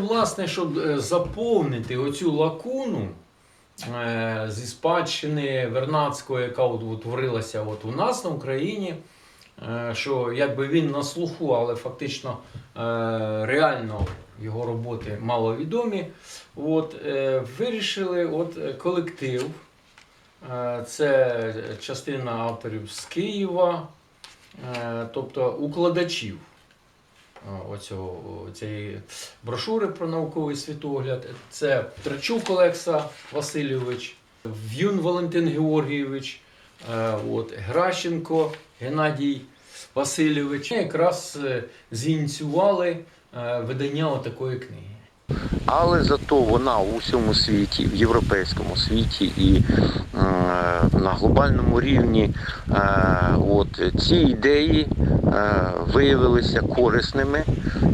Власне, щоб е, заповнити оцю лакуну е, зі спадщини Вернадської, яка от утворилася от у нас на Україні, е, що якби він на слуху, але фактично реально його роботи маловідомі. От, вирішили от, колектив. Це частина авторів з Києва, тобто укладачів оцього, цієї брошури про науковий світогляд. Це Трачук Олекса Васильович, В'юн Валентин Георгійович, е, от, Гращенко Геннадій Васильович. Якраз е, зініціювали е, видання отакої книги. Але зато вона у всьому світі, в європейському світі і е, на глобальному рівні е, от, ці ідеї е, виявилися корисними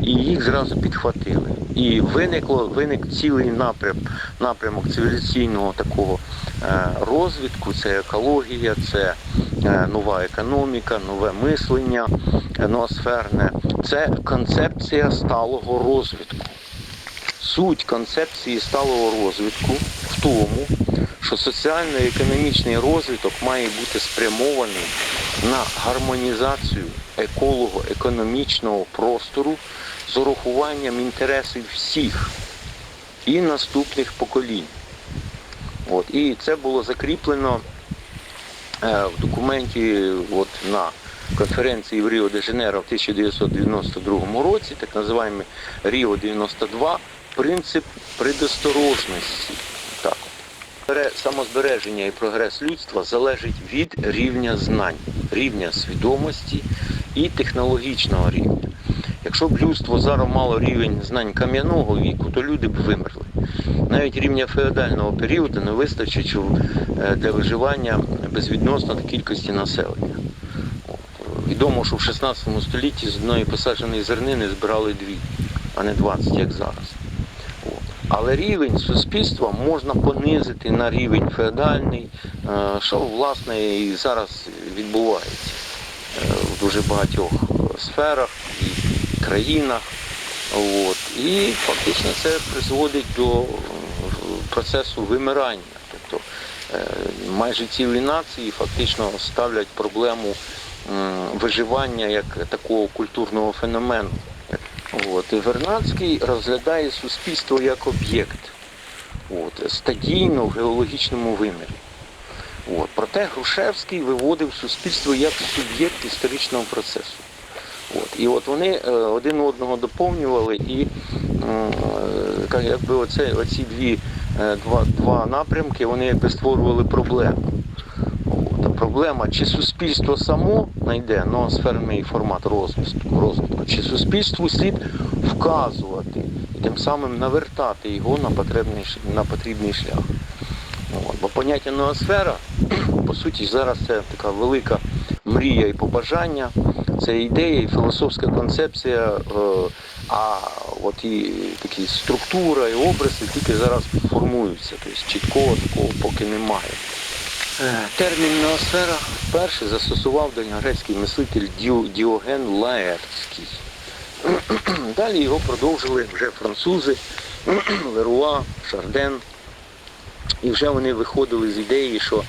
і їх зразу підхватили. І виникло, виник цілий напрям, напрямок цивілізаційного такого е, розвитку, це екологія, це е, нова економіка, нове мислення е, ноосферне, це концепція сталого розвитку. Суть концепції сталого розвитку в тому, що соціально-економічний розвиток має бути спрямований на гармонізацію еколого-економічного простору з урахуванням інтересів всіх і наступних поколінь. От. І це було закріплено е, в документі от, на конференції в Ріо де Жанейро в 1992 році, так називаємо Ріо 92, принцип предосторожності. Самозбереження і прогрес людства залежить від рівня знань, рівня свідомості і технологічного рівня. Якщо б людство зараз мало рівень знань кам'яного віку, то люди б вимерли. Навіть рівня феодального періоду не вистачить е, для виживання безвідносно до кількості населення. Відомо, що в 16 столітті з одної посадженої зернини збирали дві, а не 20, як зараз. Але рівень суспільства можна понизити на рівень феодальний, е, що власне і зараз відбувається е, в дуже багатьох е, сферах і країнах. От. І фактично це призводить до процесу вимирання. Тобто майже цілі нації фактично ставлять проблему виживання як такого культурного феномену. От. І Вернадський розглядає суспільство як об'єкт, от, стадійно в геологічному вимірі. От. Проте Грушевський виводив суспільство як суб'єкт історичного процесу. От. І от вони е, один одного доповнювали і е, якби оці дві, е, два, два напрямки вони якби створювали проблему. Проблема, чи суспільство само знайде ноосферний формат розвитку, розвитку, чи суспільству слід вказувати і тим самим навертати його на потрібний, на потрібний шлях. От. Бо поняття ноосфера, по суті, зараз це така велика мрія і побажання, це ідея і філософська концепція, е, а от і такі структура і образи тільки зараз формуються. Тобто чіткого такого поки немає. Термін ноосфера вперше застосував давньогрецький мислитель Діо- Діоген Лаертський. Далі його продовжили вже французи, Леруа, Шарден. І вже вони виходили з ідеї, що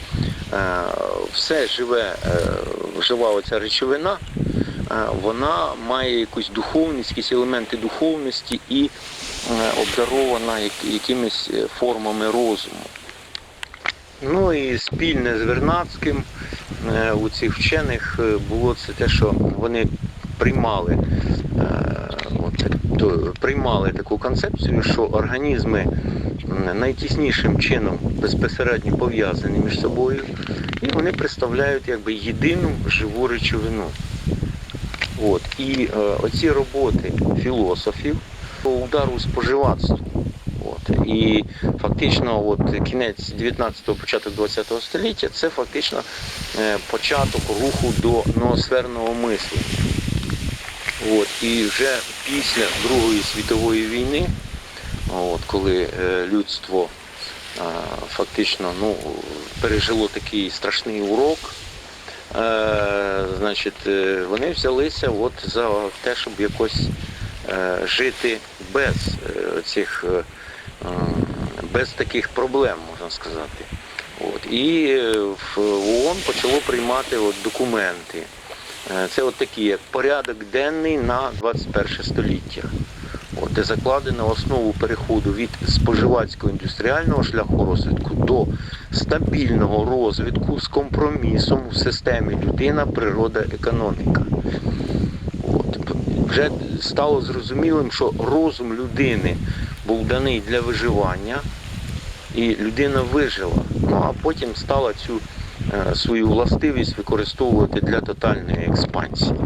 е, все живе, е, жива оця речовина, е, вона має якусь духовність, якісь елементи духовності і обдарована як- якимись формами розуму. Ну і спільне з Вернадським е, у цих вчених е, було це те, що вони приймали, е, от, приймали таку концепцію, що організми найтіснішим чином безпосередньо пов'язані між собою, і вони представляють якби єдину живу речовину. От. І е, оці роботи філософів по удару споживацтву. І фактично от, кінець 19-го, початок 20-го століття це фактично е, початок руху до ноосферного мислення. От. І вже після Другої світової війни, от, коли е, людство е, фактично ну, пережило такий страшний урок, значить, вони взялися от за те, щоб якось жити без цих без таких проблем, можна сказати. От. І е, в ООН почало приймати от документи. Е, Це от такі, як порядок денний на 21 століття. От, де закладено основу переходу від споживацького індустріального шляху розвитку до стабільного розвитку з компромісом в системі людина, природа, економіка. От. Вже стало зрозумілим, що розум людини був даний для виживання, і людина вижила. Ну а потім стала цю е, свою властивість використовувати для тотальної експансії.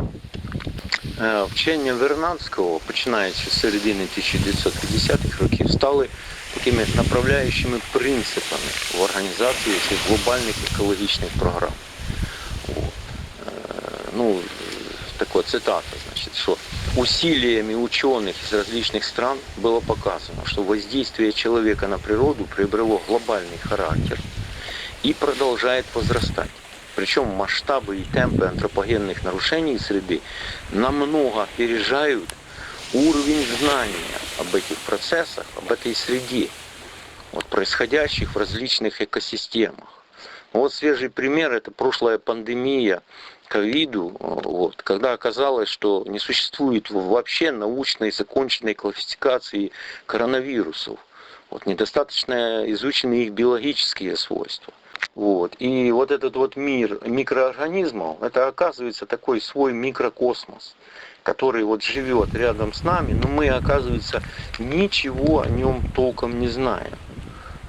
Е, Вчення Вернадського, починаючи з середини 1950-х років, стали такими направляючими принципами в організації цих глобальних екологічних програм. Е, Ну, такая цитата, значит, что усилиями ученых из различных стран было показано, что воздействие человека на природу приобрело глобальный характер и продолжает возрастать. Причем масштабы и темпы антропогенных нарушений среды намного опережают уровень знания об этих процессах, об этой среде, вот, происходящих в различных экосистемах. Вот свежий пример – это прошлая пандемия ковиду, вот, когда оказалось, что не существует вообще научной законченной классификации коронавирусов. Вот, недостаточно изучены их биологические свойства. Вот. И вот этот вот мир микроорганизмов, это оказывается такой свой микрокосмос, который вот живет рядом с нами, но мы, оказывается, ничего о нем толком не знаем.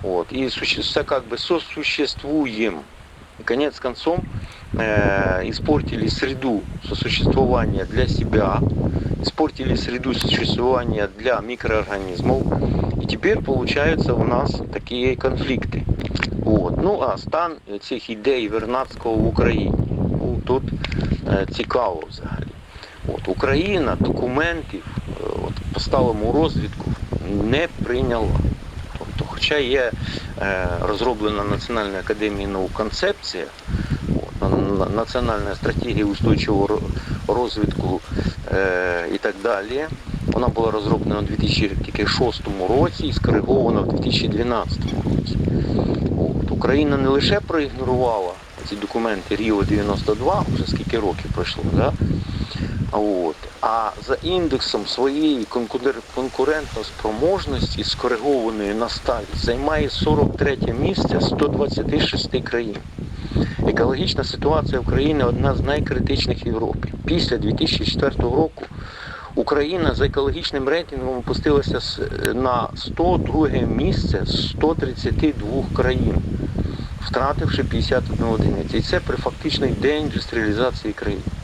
Вот. И суще- со- как бы сосуществуем. И конец концом э, испортили среду сосуществования для себя, испортили среду существования для микроорганизмов. И теперь получаются у нас такие конфликты. От. Ну а стан цих ідей Вернадського в Україні. Ну, тут е, цікаво взагалі. От, Україна документів е, от, по сталому розвідку не прийняла. Хоча є е, розроблена Національною академією наук концепція, національна стратегія устойчивого розвитку е, і так далі. Вона була розроблена у 2006 році і скоригована в 2012 році. От. Україна не лише проігнорувала ці документи Ріо 92, вже скільки років пройшло, да? От. А за індексом своєї конкурен- конкурентно-спроможності, скоригованої на сталі, займає 43 місце 126 країн. Екологічна ситуація в країні одна з найкритичних в Європі. Після 2004 року Україна за екологічним рейтингом опустилася на 102 місце з 132 країн, втративши 51 одиницю. І це при фактичній деіндустріалізації країни.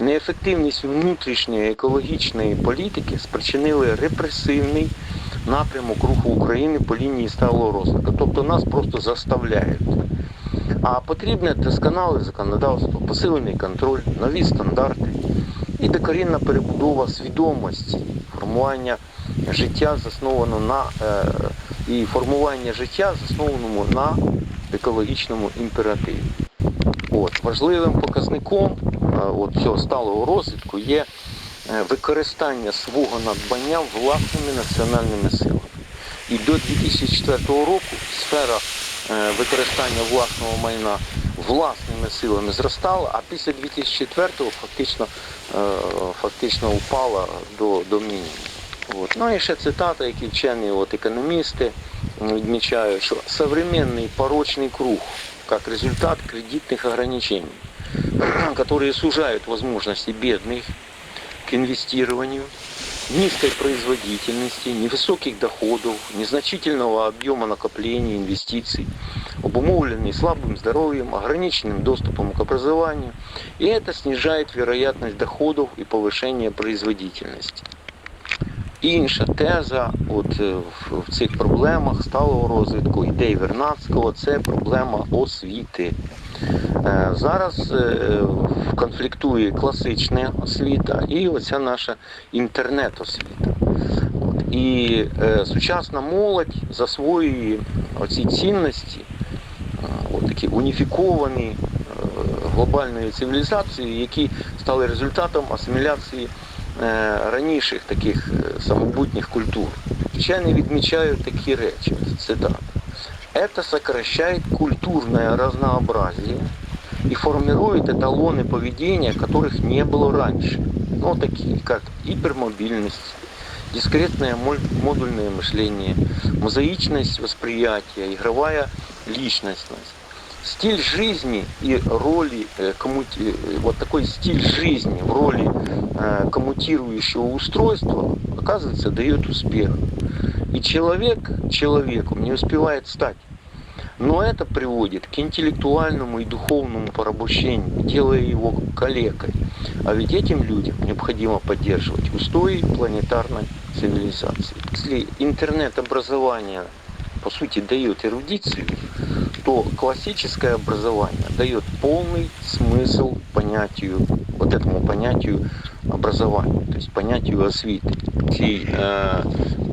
Неефективність внутрішньої екологічної політики спричинили репресивний напрямок руху України по лінії сталого розвитку. Тобто нас просто заставляють. А потрібне досконале законодавство, посилений контроль, нові стандарти і докорінна перебудова свідомості, формування життя засновано на е, і формування життя заснованому на екологічному імперативі. От, важливим показником от, цього сталого розвитку є е, використання свого надбання власними національними силами. І до 2004 року сфера е, використання власного майна власними силами зростала, а після 2004 фактично, е, фактично упала до, до мінімуму. Ну і ще цитата, які вчені от, економісти відмічають, що современний порочний круг как результат кредитных ограничений, которые сужают возможности бедных к инвестированию, низкой производительности, невысоких доходов, незначительного объема накопления инвестиций, обумовленный слабым здоровьем, ограниченным доступом к образованию, и это снижает вероятность доходов и повышение производительности. Інша теза от, е, в, цих проблемах сталого розвитку ідей Вернадського це проблема освіти. Е, Зараз е, конфліктує класична освіта і оця наша інтернет-освіта. І сучасна молодь засвоює оці цінності, от такі уніфіковані глобальною цивілізацією, які стали результатом асиміляції раніших таких е, самобутніх культур. Вчені відмічають такі речі, цитата. Это сокращает культурное разнообразие и формирует эталоны поведения, которых не было раньше. Ну, такие как гипермобильность, дискретное моль- модульное мышление, мозаичность восприятия, игровая личностность. Стиль жизни и роли, э, э, вот такой стиль жизни в роли э, коммутирующего устройства, оказывается, дает успех. И человек человеком не успевает стать. Но это приводит к интеллектуальному и духовному порабощению, делая его калекой. А ведь этим людям необходимо поддерживать устои планетарной цивилизации. Если интернет-образование, по сути, дает эрудицию, то классическое образование дает полный смысл понятию, вот этому понятию образования, то есть понятию освіти. Ці е,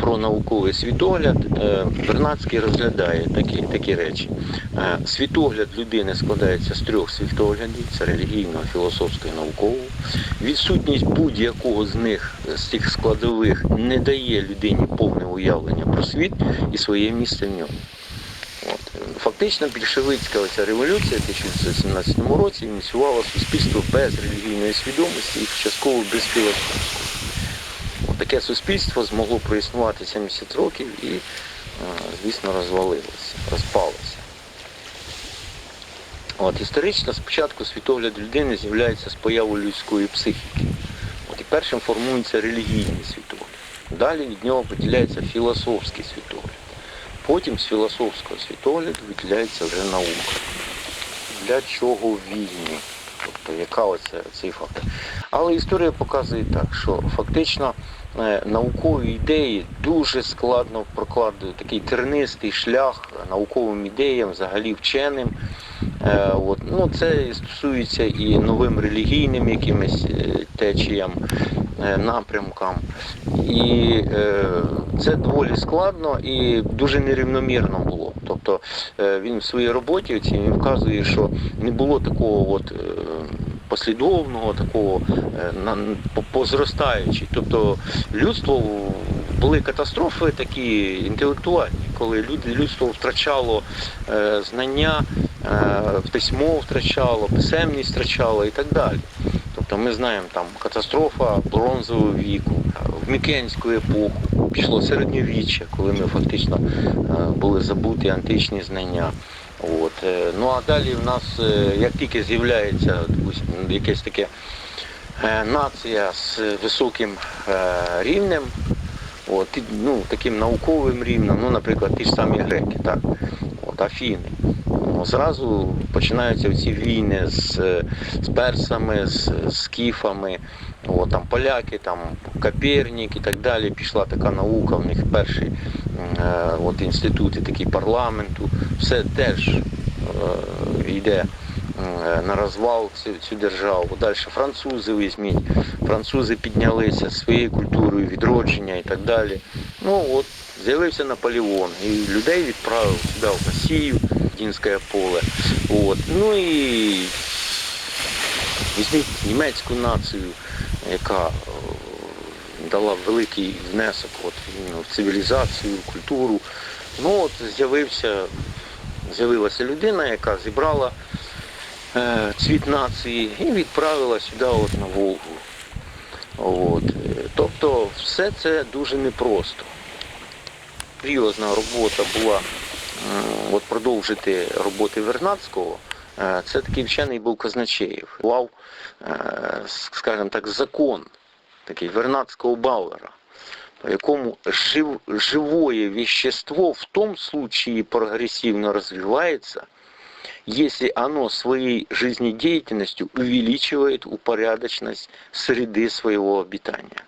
про науковий світогляд е, Вернадський розглядає такі, такі речі. Е, світогляд людини складається з трьох світоглядів: це релігійного, філософського і наукового. Відсутність будь-якого з них з цих складових не дає людині повне уявлення про світ і своє місце в ньому. Фактично більшовицька оця революція в 1917 році ініціювала суспільство без релігійної свідомості і частково без філософії. Таке суспільство змогло проіснувати 70 років і, е, звісно, розвалилося, розпалося. От, історично спочатку світогляд людини з'являється з появою людської психіки. От, і першим формується релігійний світогляд. Далі від нього поділяється філософський світогляд. Потім з філософського світогляду виділяється вже наука. Для чого війни? Тобто яка оця цифра? Але історія показує так, що фактично е, наукові ідеї дуже складно прокладують такий тернистий шлях науковим ідеям, взагалі вченим. Е, От. Ну, це стосується і новим релігійним якимось е, течіям, напрямкам. І е, це доволі складно і дуже нерівномірно було. Тобто е, він в своїй роботі він вказує, що не було такого от, е, послідовного, такого е, по. Тобто людство були катастрофи такі інтелектуальні, коли людство втрачало е, знання, е, письмо втрачало, писемність втрачало і так далі. Тобто ми знаємо там катастрофа бронзового віку, в Мікенську епоху, пішло середньовіччя, коли ми фактично е, були забуті античні знання. От. е, Ну а далі в нас, е, як тільки з'являється якесь таке нація з високим рівнем, от, ну, таким науковим рівнем, ну, наприклад, ті ж самі греки, так, от, Афіни. Зразу починаються ці війни з, з персами, з, з скіфами, от, там поляки, там Копернік і так далі. Пішла така наука, в них перші е, інститути такі парламенту. Все теж е, йде е, на розвал цю, цю державу. Далі французи візьміть. Французи піднялися своєю культурою відродження і так далі. Ну от з'явився Наполеон і людей відправив сюди в Росію, Кінське поле. От. Ну і візьміть німецьку націю, яка е, дала великий внесок от, в цивілізацію, в культуру. Ну от з'явився, з'явилася людина, яка зібрала е, цвіт нації і відправила сюди от, на Волгу. От. е, Тобто все це дуже непросто. Серйозна робота була от продовжити роботи Вернадського. Е, Це такий вчений був Казначеєв. Був, скажімо так, закон такий Вернадського Бауера, по якому жив, живое вещество в том случае прогрессивно развивается, если оно своей жизнедеятельностью увеличивает упорядоченность среды своего обитания.